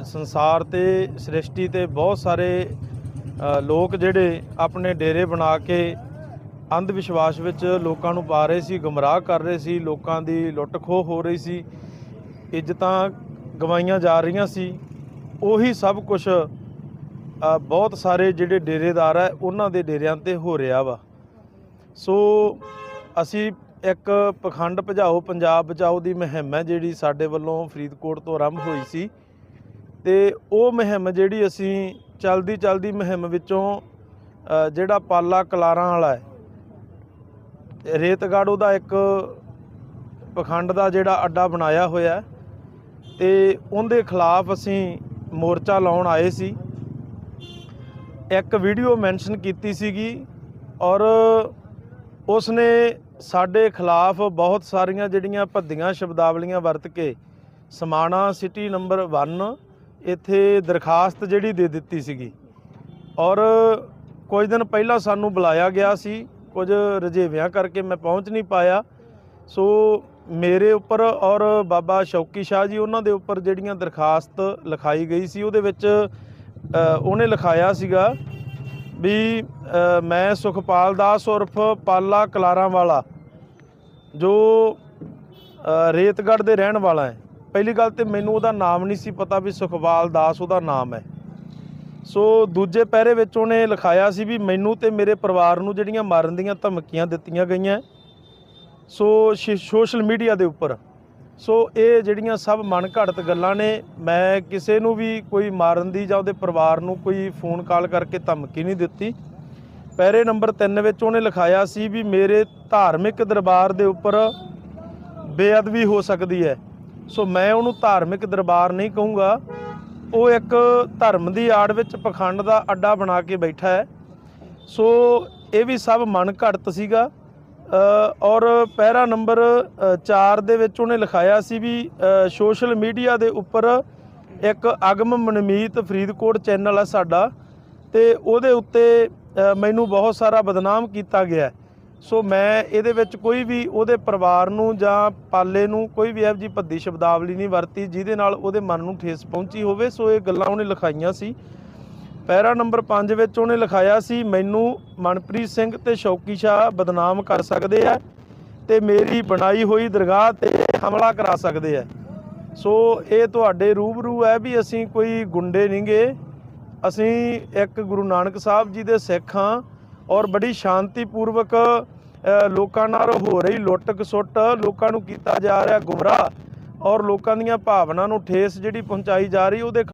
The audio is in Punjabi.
ਸੰਸਾਰ ਤੇ ਸ੍ਰਿਸ਼ਟੀ ਤੇ ਬਹੁਤ ਸਾਰੇ ਲੋਕ ਜਿਹੜੇ ਆਪਣੇ ਡੇਰੇ ਬਣਾ ਕੇ ਅੰਧ ਵਿਸ਼ਵਾਸ ਵਿੱਚ ਲੋਕਾਂ ਨੂੰ ਪਾ ਰਹੇ ਸੀ, ਗੁੰਮਰਾਹ ਕਰ ਰਹੇ ਸੀ, ਲੋਕਾਂ ਦੀ ਲੁੱਟ ਖੋਹ ਹੋ ਰਹੀ ਸੀ, ਇੱਜ਼ਤਾਂ ਗਵਾਈਆਂ ਜਾ ਰਹੀਆਂ ਸੀ, ਉਹੀ ਸਭ ਕੁਝ ਬਹੁਤ ਸਾਰੇ ਜਿਹੜੇ ਡੇਰੇਦਾਰ ਆ, ਉਹਨਾਂ ਦੇ ਡੇਰਿਆਂ ਤੇ ਹੋ ਰਿਹਾ ਵਾ। ਸੋ ਅਸੀਂ ਇੱਕ ਪਖੰਡ ਭਜਾਓ, ਪੰਜਾਬ ਬਚਾਓ ਦੀ ਮੁਹਿੰਮ ਹੈ ਜਿਹੜੀ ਸਾਡੇ ਵੱਲੋਂ ਫਰੀਦਕੋਟ ਤੋਂ ਆਰੰਭ ਹੋਈ ਸੀ। ਤੇ ਉਹ ਮੁਹਿੰਮ ਜਿਹੜੀ ਅਸੀਂ ਚਲਦੀ ਚਲਦੀ ਮੁਹਿੰਮ ਵਿੱਚੋਂ ਜਿਹੜਾ ਪਾਲਾ ਕਲਾਰਾਂ ਵਾਲਾ ਹੈ, ਰੇਤਗੜ੍ਹ ਉਹਦਾ ਇੱਕ ਪਖੰਡ ਦਾ ਜਿਹੜਾ ਅੱਡਾ ਬਣਾਇਆ ਹੋਇਆ ਹੈ ਤੇ ਉਹਦੇ ਖਿਲਾਫ ਅਸੀਂ ਮੋਰਚਾ ਲਾਉਣ ਆਏ ਸੀ। ਇੱਕ ਵੀਡੀਓ ਮੈਂਸ਼ਨ ਕੀਤੀ ਸੀਗੀ ਔਰ ਉਸਨੇ ਸਾਡੇ ਖਿਲਾਫ ਬਹੁਤ ਸਾਰੀਆਂ ਜਿਹੜੀਆਂ ਭੱਦੀਆਂ ਸ਼ਬਦਾਵਲੀਆਂ ਵਰਤ ਕੇ ਸਮਾਣਾ ਸਿਟੀ ਨੰਬਰ 1 ਇੱਥੇ ਦਰਖਾਸਤ ਜਿਹੜੀ ਦੇ ਦਿੱਤੀ ਸੀਗੀ। ਔਰ ਕੁਝ ਦਿਨ ਪਹਿਲਾਂ ਸਾਨੂੰ ਬੁਲਾਇਆ ਗਿਆ ਸੀ ਕੁਝ ਰਜੇਵਿਆਂ ਕਰਕੇ ਮੈਂ ਪਹੁੰਚ ਨਹੀਂ ਪਾਇਆ। ਸੋ ਮੇਰੇ ਉੱਪਰ ਔਰ ਬਾਬਾ ਸ਼ੌਕੀ ਸ਼ਾਹ ਜੀ ਉਹਨਾਂ ਦੇ ਉੱਪਰ ਜਿਹੜੀਆਂ ਦਰਖਾਸਤ ਲਿਖਾਈ ਗਈ ਸੀ ਉਹਦੇ ਵਿੱਚ ਉਹਨੇ ਲਿਖਾਇਆ ਸੀਗਾ ਵੀ ਮੈਂ ਸੁਖਪਾਲ ਦਾਸ ਉਰਫ ਪਾਲਾ ਕਲਾਰਾਂ ਵਾਲਾ ਜੋ ਅ, ਰੇਤਗੜ੍ਹ ਦੇ ਰਹਿਣ ਵਾਲਾ ਹੈ। ਪਹਿਲੀ ਗੱਲ ਤੇ ਮੈਨੂੰ ਉਹਦਾ ਨਾਮ ਨਹੀਂ ਸੀ ਪਤਾ ਵੀ ਸੁਖਪਾਲ ਦਾਸ ਉਹਦਾ ਨਾਮ ਹੈ। ਸੋ ਦੂਜੇ ਪਹਿਰੇ ਵਿੱਚ ਉਹਨੇ ਲਿਖਾਇਆ ਸੀ ਵੀ ਮੈਨੂੰ ਤੇ ਮੇਰੇ ਪਰਿਵਾਰ ਨੂੰ ਜਿਹੜੀਆਂ ਮਾਰਨ ਦੀਆਂ ਧਮਕੀਆਂ ਦਿੱਤੀਆਂ ਗਈਆਂ। ਸੋ ਸੋਸ਼ਲ ਮੀਡੀਆ ਦੇ ਉੱਪਰ। ਸੋ ਇਹ ਜਿਹੜੀਆਂ ਸਭ ਮਨ ਘੜਤ ਗੱਲਾਂ ਨੇ, ਮੈਂ ਕਿਸੇ ਨੂੰ ਵੀ ਕੋਈ ਮਾਰਨ ਦੀ ਜਾਂ ਉਹਦੇ ਪਰਿਵਾਰ ਨੂੰ ਕੋਈ ਫੋਨ ਕਾਲ ਕਰਕੇ ਧਮਕੀ ਨਹੀਂ ਦਿੱਤੀ। ਪਹਿਰੇ ਨੰਬਰ 3 ਵਿੱਚ ਉਹਨੇ ਲਿਖਾਇਆ ਸੀ ਵੀ ਮੇਰੇ ਧਾਰਮਿਕ ਦਰਬਾਰ ਦੇ ਉੱਪਰ ਬੇਅਦਬੀ ਹੋ ਸਕਦੀ ਹੈ। ਸੋ ਮੈਂ ਉਹਨੂੰ ਧਾਰਮਿਕ ਦਰਬਾਰ ਨਹੀਂ ਕਹੂੰਗਾ। ਉਹ ਇੱਕ ਧਰਮ ਦੀ ਆੜ ਵਿੱਚ ਪਖੰਡ ਦਾ ਅੱਡਾ ਬਣਾ ਕੇ ਬੈਠਾ ਹੈ। ਸੋ ਇਹ ਵੀ ਸਭ ਮਨ ਘੜਤ ਸੀਗਾ ਔਰ ਪਹਿਰਾ ਨੰਬਰ 4 ਦੇ ਵਿੱਚ ਉਹਨੇ ਲਿਖਾਇਆ ਸੀ ਵੀ ਸੋਸ਼ਲ ਮੀਡੀਆ ਦੇ ਉੱਪਰ ਇੱਕ ਅਗਮ ਮਨਮੀਤ ਫਰੀਦਕੋਟ ਚੈਨਲ ਆ ਸਾਡਾ। ਤੇ ਉਹਦੇ ਉੱਤੇ ਮੈਨੂੰ ਬਹੁਤ ਸਾਰਾ ਬਦਨਾਮ ਕੀਤਾ ਗਿਆ ਸੋ ਮੈਂ ਇਹਦੇ ਵਿੱਚ ਕੋਈ ਵੀ ਉਹਦੇ ਪਰਿਵਾਰ ਨੂੰ ਜਾਂ ਪਾਲੇ ਨੂੰ ਕੋਈ ਵੀ ਇਹੋ ਜਿਹੀ ਭੱਦੀ ਸ਼ਬਦਾਵਲੀ ਨਹੀਂ ਵਰਤੀ ਜਿਹਦੇ ਨਾਲ ਉਹਦੇ ਮਨ ਨੂੰ ਠੇਸ ਪਹੁੰਚੀ ਹੋਵੇ। ਸੋ ਇਹ ਗੱਲਾਂ ਉਹਨੇ ਲਿਖਾਈਆਂ ਸੀ। ਪੈਰਾ ਨੰਬਰ 5 ਵਿੱਚ ਉਹਨੇ ਲਿਖਾਇਆ ਸੀ, ਮੈਨੂੰ ਮਨਪ੍ਰੀਤ ਸਿੰਘ ਤੇ ਸ਼ੌਕੀ ਸ਼ਾਹ ਬਦਨਾਮ ਕਰ ਸਕਦੇ ਆ ਤੇ ਮੇਰੀ ਬਣਾਈ ਹੋਈ ਦਰਗਾਹ ਤੇ ਹਮਲਾ ਕਰਾ ਸਕਦੇ ਆ। ਸੋ ਇਹ ਤੁਹਾਡੇ ਰੂਬਰੂ ਹੈ ਵੀ ਅਸੀਂ ਕੋਈ ਗੁੰਡੇ ਨਹੀਂਗੇ ਅਸੀਂ ਇੱਕ ਗੁਰੂ ਨਾਨਕ ਸਾਹਿਬ ਜੀ ਦੇ ਸਿੱਖ ਹਾਂ। ਔਰ ਬੜੀ ਸ਼ਾਂਤੀਪੂਰਵਕ ਅ, ਲੋਕਾਂ ਨਾਲ ਹੋ ਰਹੀ ਲੁੱਟ ਖਸੁੱਟ ਲੋਕਾਂ ਨੂੰ ਕੀਤਾ ਜਾ ਰਿਹਾ ਗੁੰਮਰਾਹ ਔਰ ਲੋਕਾਂ ਦੀਆਂ ਭਾਵਨਾ ਨੂੰ ਠੇਸ ਜਿਹੜੀ ਪਹੁੰਚਾਈ ਜਾ ਰਹੀ ਉਹਦੇ